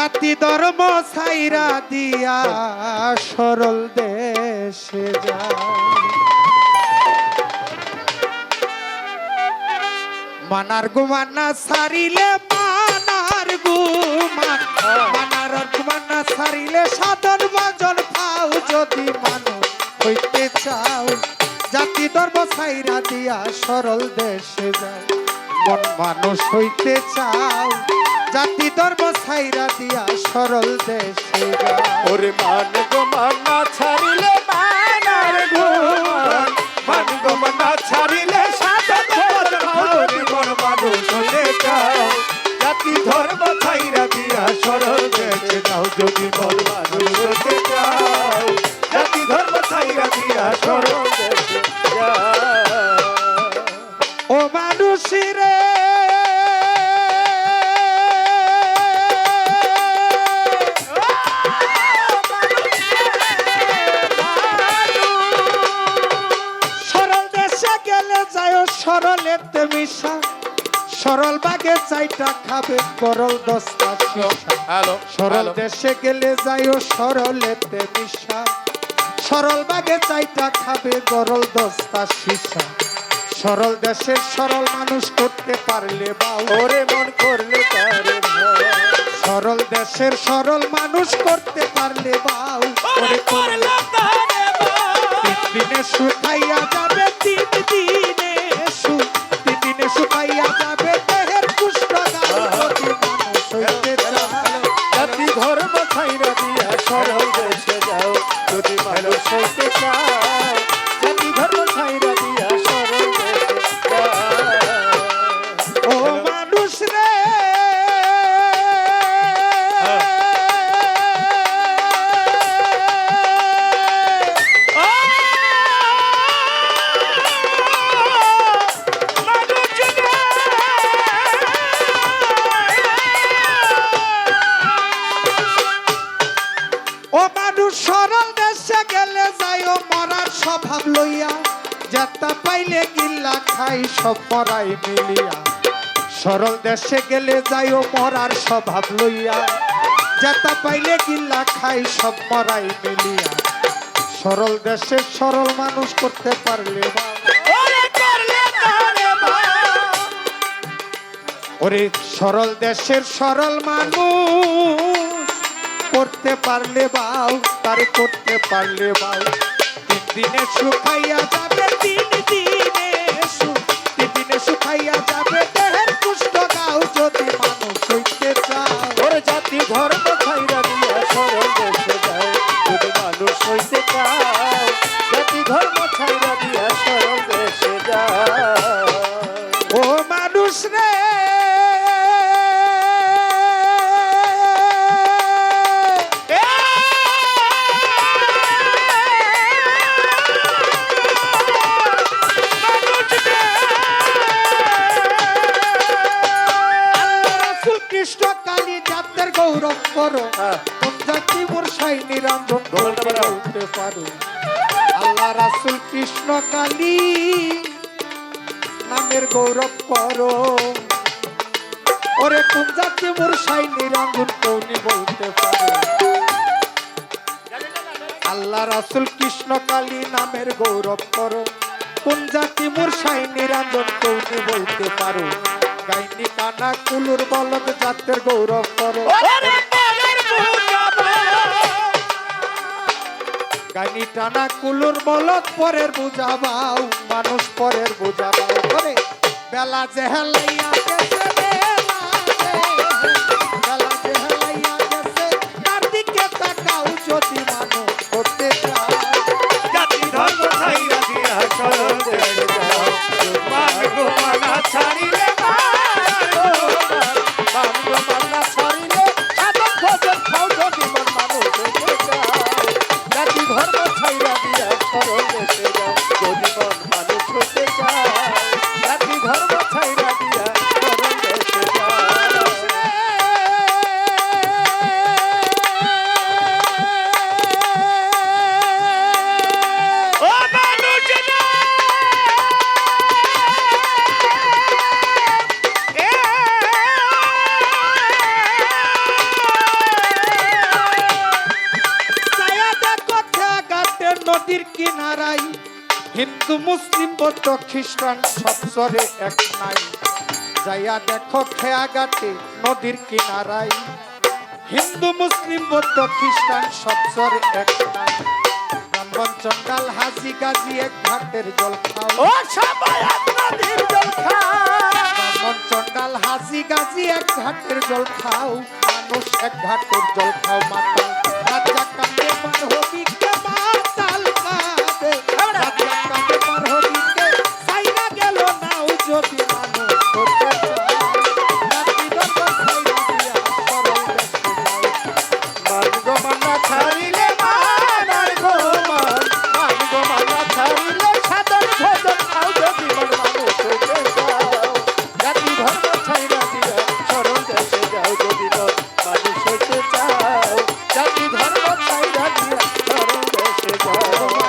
জাতি ধর্ম ছাইরা দিয়া সরল দেশে যায় মানার গুমানা সারিলে মানার গুমান। মানার গুমানা সারিলে সাধন ভজন পাও যদি মানুষ হইতে চাও। জাতি ধর্ম ছাইরা দিয়া সরল দেশে যাও মন মানুষ হইতে চাও। জাতি ধর্ম ছাইরা দিয়া সরল দেশে যাও ওরে মান গো মানা ছাড়িলে মানার গুণ মান গো মানা ছাড়িলে ভজন হরি মন মানুষ হতে চাও জাতি ধর্ম ছাইরা দিয়া সরল দেশে যাও যদি মন মানুষ হতে চাও জাতি ধর্ম ছাইরা দিয়া সরল মিশা সরল বাগে চাইটা খাবে করল শিশা। হ্যালো সরল দেশে গেলে যাইও সরলেতে মিশা। সরল বাগে চাইটা খাবে গরল দস্তা সীসা সরল দেশের সরল মানুষ করতে পারলে বাউ। ওরে মন করলে তারে সরল দেশের সরল মানুষ করতে পারলে বাউ। ওরে করলে দিনে শুকাইয়া ছাইরা দিয়া সরল দেশে যাও। যদি ভালো হইতে চাও স্বভাব লইয়া যাতা পাইলে গিল্লা খাই সব মরাই মিলিয়া। সরল দেশে গেলে যাই ও মরার স্বভাব লইয়া। যাতা পাইলে গিল্লা খাই সব মরাই মিলিয়া। সরল দেশে সরল মানুষ করতে পারলে ওরে সরল দেশের সরল মানুষ করতে পারলে বাউ তার করতে পারলে বাউ দিনে শুকাইয়া যাবে তিন দিনে করো। হ্যাঁ। কোন জাতি মোর সাই নিরঞ্জন বলতে পারো। আল্লাহ রাসূল কৃষ্ণ কালী নামের গৌরব করো। ওরে কোন জাতি মোর সাই নিরঞ্জন কৌনি বলতে পারো। আল্লাহ রাসূল কৃষ্ণ কালী নামের গৌরব করো। কোন জাতি মোর সাই নিরঞ্জন কৌনি বলতে পারো। গাইনি কানা কুলুর বলদ জাতের গৌরব করো। টানা কুলুর মলত পরের বুঝাবাও মানুষ পরের বুঝাবাও করে বেলা জেহেলাইয়া বৌদ্ধ খ্রিস্টান সব সরে এক নাই। যাইয়া দেখো খেয়া ঘাটে নদীর কিনারায়। হিন্দু মুসলিম বৌদ্ধ খ্রিস্টান সব সরে এক নাই। চন্ডাল হাসি গাজি এক ঘাটের জল খাও ও সবাই আপনাদের জল ব্রাহ্মণ চন্ডাল হাসি গাজি এক ঘাটের জল খাও মানুষ এক ঘাটের জল খাও মাতা রাজা কান্দে পার হবি কে? তাই রাখিয়া সর্বদেশে